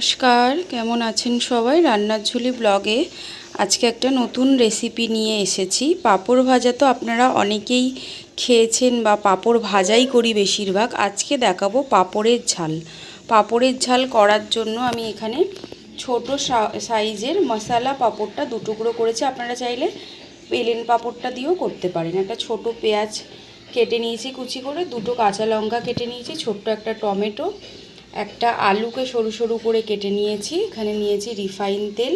নমস্কার, কেমন আছেন সবাই? রান্নার ঝুলি ব্লগে আজকে একটা নতুন রেসিপি নিয়ে এসেছি। পাঁপড় ভাজা তো আপনারা অনেকেই খেয়েছেন বা পাঁপড় ভাজাই করি বেশিরভাগ। আজকে দেখাবো পাঁপড়ের ঝাল। পাঁপড়ের ঝাল করার জন্য আমি এখানে ছোট সাইজের মশলা পাঁপড়টা দুটুকরো করেছি। আপনারা চাইলে পেলেন পাঁপড়টা দিয়েও করতে পারেন। একটা ছোট পেঁয়াজ কেটে নিয়েছি কুচি করে, দুটো কাঁচা লঙ্কা কেটে নিয়েছি, ছোট্ট একটা টমেটো একটা আলুকে সরু সরু করে কেটে নিয়েছি। এখানে নিয়েছি রিফাইন তেল,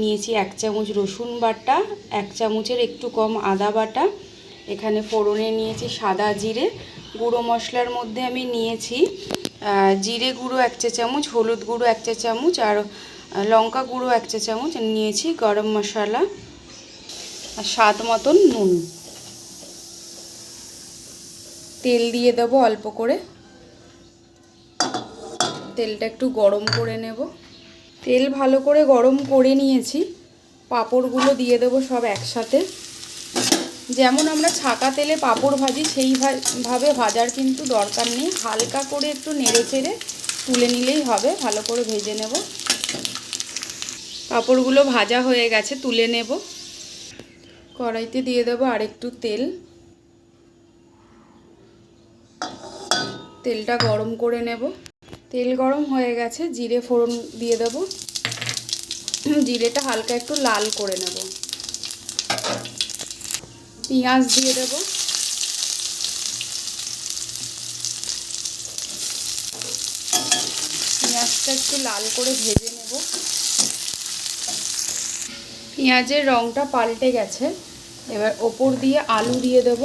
নিয়েছি এক চামচ রসুন বাটা, এক চামচের একটু কম আদা বাটা। এখানে ফোড়নে নিয়েছি সাদা জিরে। গুঁড়ো মশলার মধ্যে আমি নিয়েছি জিরে গুঁড়ো এক চা চামচ, হলুদ গুঁড়ো এক চা চামচ, আর লঙ্কা গুঁড়ো এক চা চামচ নিয়েছি গরম মশলা আর স্বাদ মতন নুন। তেল দিয়ে দেবো অল্প করে। তেলটা একটু গরম করে নেব। তেল ভালো করে গরম করে নিয়েছি। পাঁপড়গুলো দিয়ে দেবো সব একসাথে। যেমন আমরা ছাকা তেলে পাঁপড় ভাজি, সেই ভা- ভাবে ভাজার কিন্তু দরকার নেই। হালকা করে একটু নেড়ে চেড়ে তুলে নিলেই হবে। ভালো করে ভেজে নেব। পাঁপড়গুলো ভাজা হয়ে গেছে, তুলে নেব। কড়াইতে দিয়ে দেবো আরেকটু তেল। তেলটা গরম করে নেব। তেল গরম হয়ে গেছে, জিরে ফোড়ন দিয়ে দেব। জিরেটা হালকা একটু লাল করে নেব। পেঁয়াজ দিয়ে দেব। পেঁয়াজটা একটু লাল করে ভেজে নেব। পেঁয়াজের রঙটা পাল্টে গেছে। এবার ওপর দিয়ে আলু দিয়ে দেব।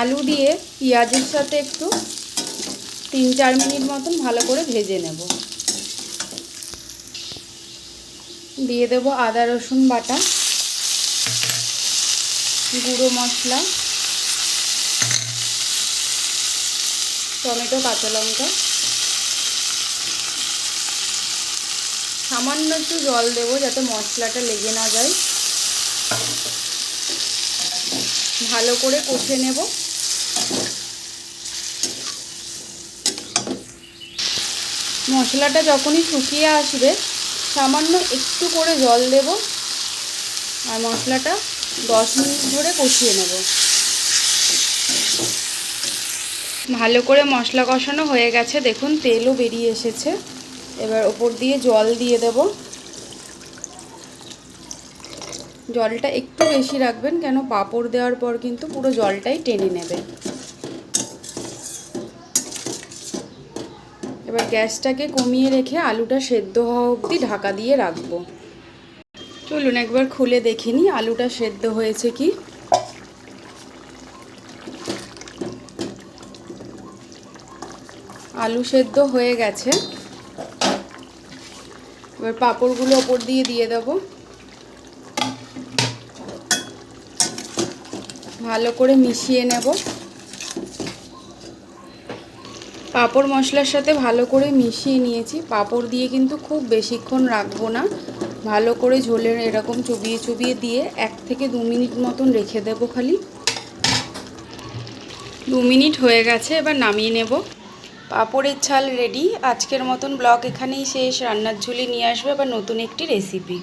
আলু দিয়ে পেঁয়াজের সাথে একটু তিন চার মিনিট মতন ভালো করে ভেজে নেব। দিয়ে দেব আদা, রসুন বাটা, গুঁড়ো মশলা, টমেটো, কাঁচা লঙ্কা। সামান্য একটু জল দেবো যাতে মশলাটা লেগে না যায়। ভালো করে কষে নেব। মশলাটা যখনই শুকিয়ে আসবে, সামান্য একটু করে জল দেব আর মশলাটা দশ মিনিট ধরে কষিয়ে নেব। ভালো করে মশলা কষানো হয়ে গেছে। দেখুন, তেলও বেরিয়ে এসেছে। এবার ওপর দিয়ে জল দিয়ে দেব। জলটা একটু বেশি রাখবেন কেন? পাঁপড় দেওয়ার পর কিন্তু পুরো জলটাই টেনে নেবে। এবার গ্যাসটাকে কমিয়ে রেখে আলুটা সেদ্ধ হওয়া অবধি ঢাকা দিয়ে রাখব। চলুন একবার খুলে দেখে নিই আলুটা সেদ্ধ হয়েছে কি। আলু সেদ্ধ হয়ে গেছে। এবার পাঁপড়গুলো ওপর দিয়ে দিয়ে দেবো। ভালো করে মিশিয়ে নেব। পাঁপড় মশলার সাথে ভালো করে মিশিয়ে নিয়েছি। পাঁপড় দিয়ে কিন্তু খুব বেশিক্ষণ রাখব না। ভালো করে ঝোলের এরকম চুবিয়ে চুবিয়ে দিয়ে এক থেকে দু মিনিট মতন রেখে দেবো খালি। দু মিনিট হয়ে গেছে, এবার নামিয়ে নেব। পাঁপড়ের ছাল রেডি আজকের মতন ব্লগ এখানেই শেষ। রান্নার ঝুলি নিয়ে আসবে আবার নতুন একটি রেসিপি